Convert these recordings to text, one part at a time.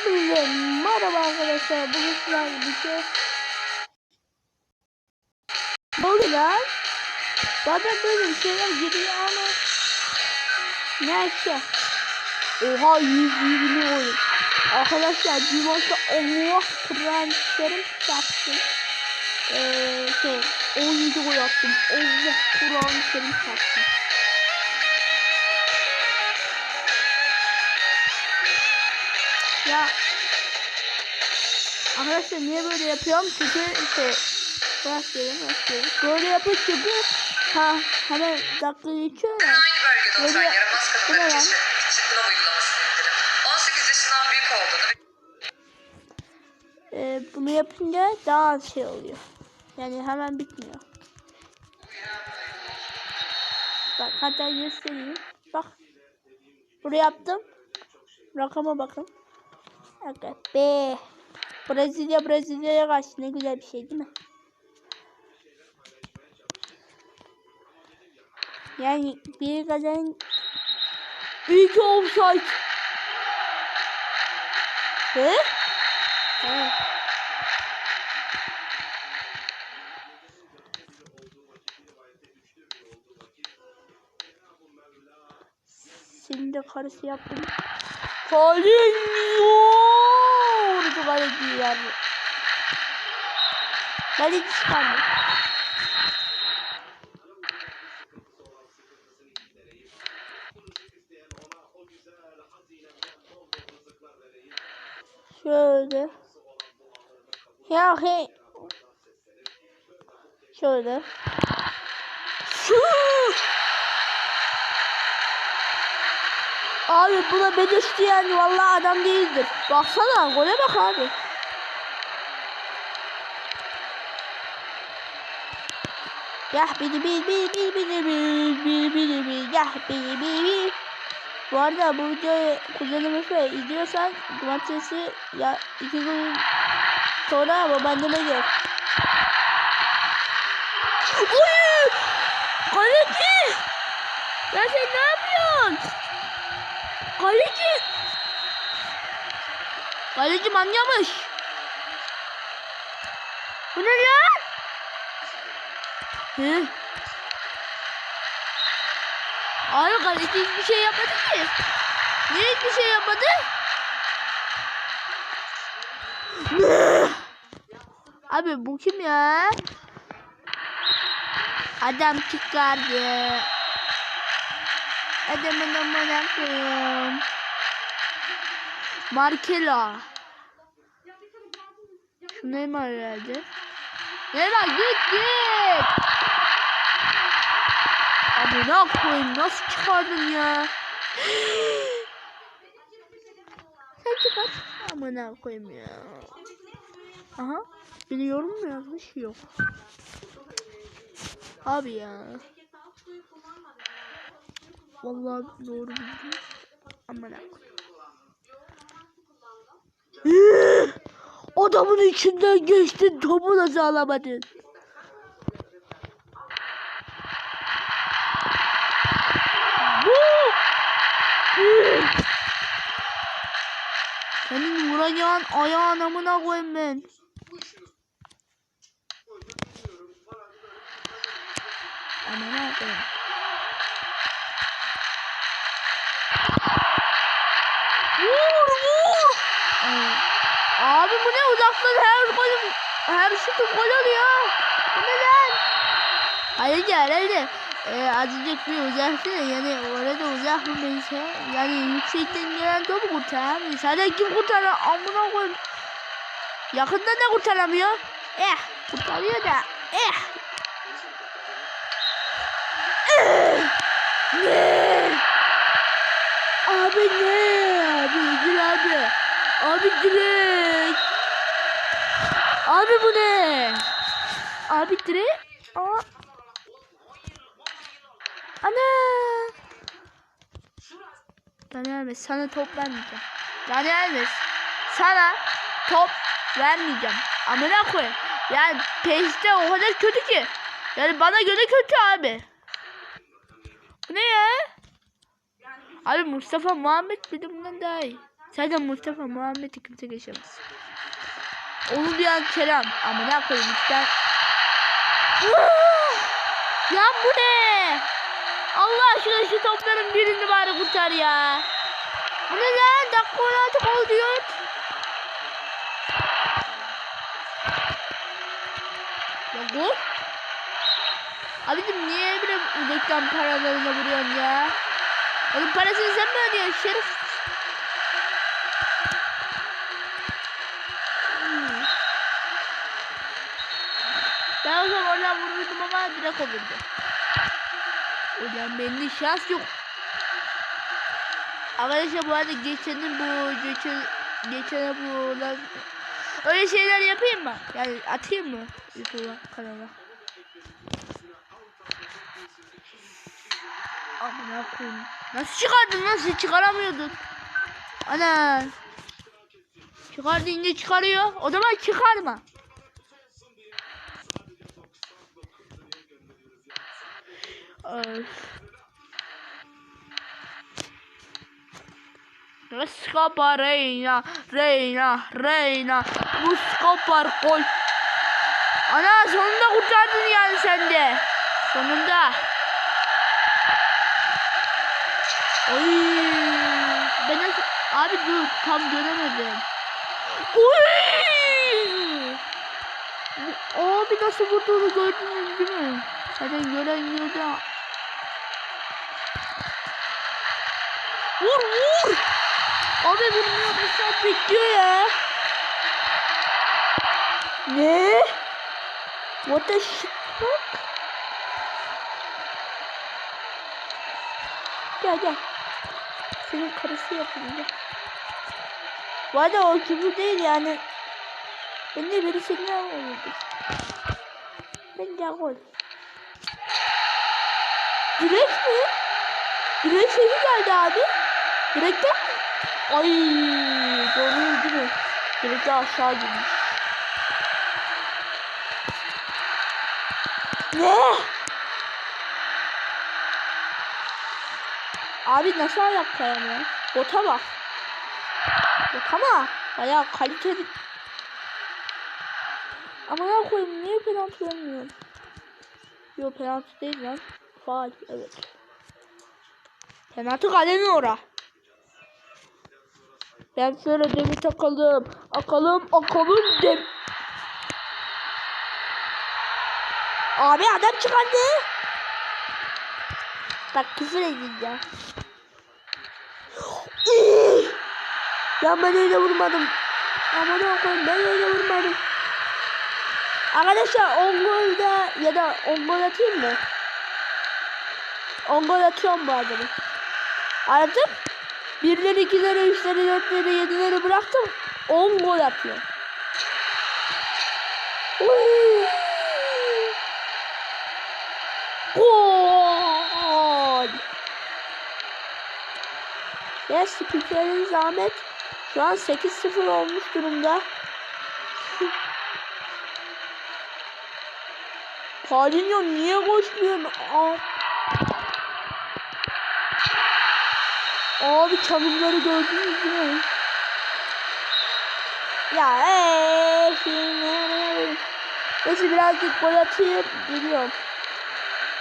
Merhaba arkadaşlar. Bugün sizlerle birlikte ne oluyor lan? Zaten böyle bir şeyler giriyor ama neyse. Oha 120 oyun. Arkadaşlar maçta Allah Kur'an-ı çarptım. Ee, şey 17 gol attım. Allah Kur'an-ı Kerim Arkadaşlar niye böyle yapıyorum? Çünkü işte rastlayalım rastlayalım. Böyle yapıp çünkü ha hemen dakika geçiyor ya. Hangi bölgede yaramaz Bu ne kadınları lan? keşfetmek için Glow uygulamasını indirin. 18 yaşından büyük olduğunu ve Ee, bunu yapınca daha az şey oluyor. Yani hemen bitmiyor. Bak hatta göstereyim. Bak. Buraya yaptım. Rakama bakın. Evet. B. Brezilya Brezilya'ya karşı ne güzel bir şey değil mi? Yani bir kazan İyi ki offside. He? Şimdi karısı yaptım. Kaliniyor şu validiyi yani. Validi çıkardım. Şöyle. Ya hey. Şöyle. Şöyle. Abi bu da bedesti yani vallahi adam değildir. Baksana gole bak abi. Yah bili bil bil bil bil bil bil bil bil yah bili bil bil. Bu arada bu videoyu kuzenim Efe izliyorsan cumartesi ya iki gün sonra babaanneme gel. Oy! Kaleci! Ya sen ne yapıyorsun? Kaleci! Kaleci manyamış. Bu ne lan? Hı? Abi kaleci hiçbir şey yapmadı ki. Niye hiçbir şey yapmadı? Abi bu kim ya? Adam çıkardı. Adamın amına koyayım. Markela. Şu Neymar herhalde. Neymar git git. Abi ne koyayım nasıl çıkardın ya? Sen çıkart. Amına koyayım ya. Aha. Biliyorum mu yazmış yok. Abi ya. Vallahi doğru bildim. Amına koyayım. Adamın içinden geçtin topu nasıl alamadın? Senin vuracağın ayağın amına koyayım ben. Amına koyayım. Vur vur. Ay. Abi bu ne uzaktan her golüm her şutum gol oluyor. Bu ne lan? Hayır herhalde e, azıcık bir uzaksın yani orada uzak bir neyse yani yüksekten gelen topu kurtaramıyor. Sadece kim kurtarır amına koyayım. Yakından da kurtaramıyor. Eh kurtarıyor da eh. Eh. Ne? Abi ne? Abi dur abi. Abi direkt. Abi bu ne? Abi direkt. Aa. Ana. Dani Alves sana top vermeyeceğim. Dani Alves sana top vermeyeceğim. Amına koyayım. Yani PES'te o kadar kötü ki. Yani bana göre kötü abi. Ne ya? Abi Mustafa Muhammed bir de bundan daha iyi. Zaten Mustafa Muhammed'i kimse geçemez. Onu diyen Kerem. Ama ne yapayım içten. ya bu ne? Allah aşkına şu topların birini bari kurtar ya. Bu ne lan? Dakika 16 gol diyor. Ya gol. Abicim niye bile reklam paralarına vuruyorsun ya? Onun parasını sen mi ödüyorsun şerif? Hmm. Ben o zaman oradan ama direkt olurdu. Ulan bende şans yok. Arkadaşlar bu arada geçenin bu geçen geçene bu olan öyle şeyler yapayım mı? Yani atayım mı YouTube'a kanala? Amına koyayım. Nasıl çıkardın nasıl çıkaramıyordun? Ana. Çıkar deyince çıkarıyor. O zaman çıkarma. Öf. Mustafa Reyna, Reyna, Reyna, Mustafa gol. Ana sonunda kurtardın yani sen de. Sonunda. Oy. Ben nasıl... Abi dur tam göremedim. Oy. Abi nasıl vurduğunu gördünüz değil mi? Zaten gören gördü. Vur vur. Abi vurmuyor. Mesela bekliyor ya. Ne? What the shit? fuck? Gel gel. Senin karısı yapayım gel. Arada o küfür değil yani. Ben de biri seni almadı. Ben gel gol. Direkt mi? Direkt sesi geldi abi. Direkten? Ay doğru değil mi? Direkt de aşağı girmiş. Ne? Abi nasıl ayak kayamıyor? Bota bak. Bota bak. Bayağı kaliteli. Ama ne koyayım niye penaltı vermiyorum? Yok penaltı değil lan. Faal evet. Penaltı kalemin ora. Ben şöyle demi takalım. Akalım akalım dem. Abi adam çıkardı. Bak küfür edeceğim. ya ben öyle vurmadım. Aman Allah'ım ben öyle vurmadım. Arkadaşlar 10 golda ya da 10 gol atayım mı? 10 gol atıyorum bu adamı. Artık birleri, ikileri, üçleri, dörtleri, yedileri bıraktım. 10 gol atıyor. Uy. Gol. Ya spikerin zahmet şu an 8-0 olmuş durumda. Paulinho niye koşmuyorsun? Aa. Abi çalımları gördünüz mi? Ya eee şimdi Neyse birazcık gol atayım geliyorum.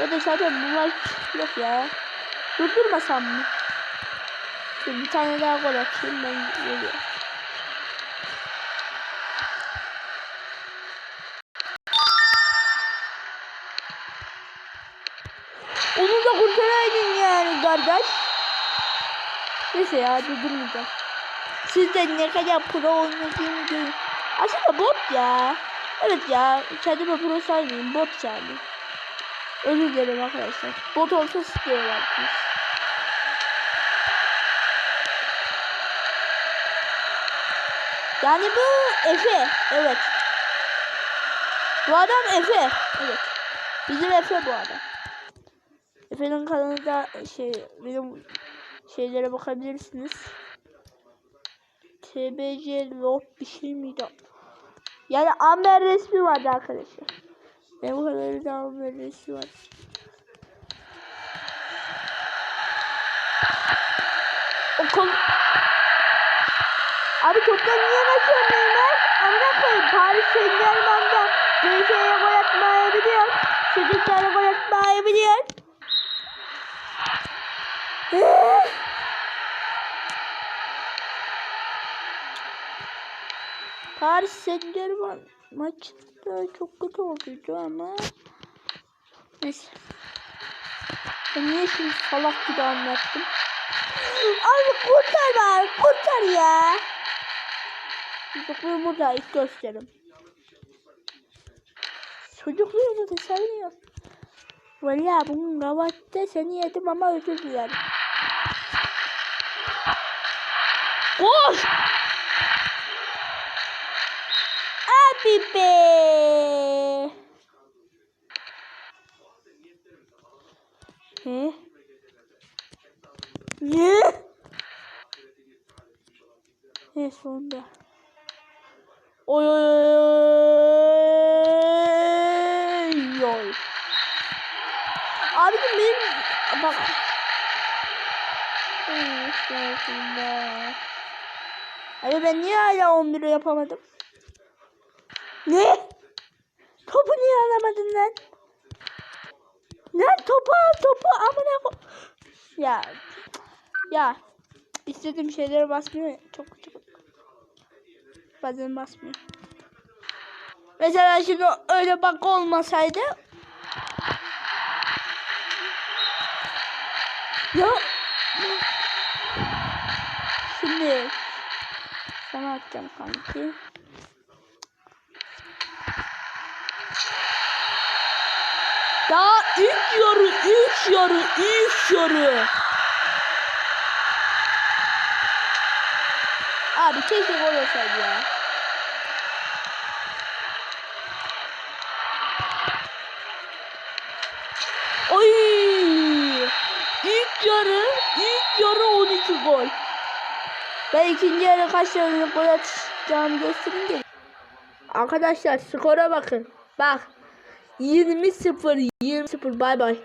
Ya da zaten bu maç yok ya. Durdurmasam mı? Şimdi bir tane daha gol atayım ben geliyorum. Onu da kurtaraydın yani kardeş. Neyse ya durdurmayacağım. Siz de ne kadar pro oynadığını görün. Aslında bot ya. Evet ya kendime pro saymayayım bot yani. Özür dilerim arkadaşlar. Bot olsa sıkıyorlardınız. Yani bu Efe. Evet. Bu adam Efe. Evet. Bizim Efe bu adam. Efe'nin kanalında şey benim şeylere bakabilirsiniz. TBC Lord bir şey miydi? Yani Amber resmi vardı arkadaşlar. Benim kanalımda Amber resmi var. Okul Abi toptan niye kaçıyor Neymar? Amına koyayım. Paris Saint Germain'da Galatasaray'a gol atmayı biliyor. Çocuklara gol atmayı biliyor. Eh. Paris Saint Germain maçta çok kötü oldu ama neyse. Ben niye şimdi salak gibi anlattım? Abi kurtar bari kurtar ya. Çocukluğu burada ilk gösterim. Çocukluğunu da seviyor. Valla bunun kavatta seni yedim ama özür dilerim. Koş! Abi be! He? Ne? Ne sonunda? Oy oy oy oy. Abicim benim bak. Abi ben niye hala 11 yapamadım? Ne? Topu niye alamadın lan? Lan topu al topu amına ko... Ya. Ya. İstediğim şeylere basmıyor. Çok çok. Bazen basmıyor. Mesela şimdi öyle bak olmasaydı. Ya. Şimdi sana atacağım kanki. Daha ilk yarı, ilk yarı, ilk yarı. Abi keşke gol olsaydı ya. Oy! İlk yarı, ilk yarı 12 gol. Ben ikinci yarı kaç tane gol atacağımı göstereyim de. Arkadaşlar skora bakın. Bak. 20-0, 20-0 bay bay.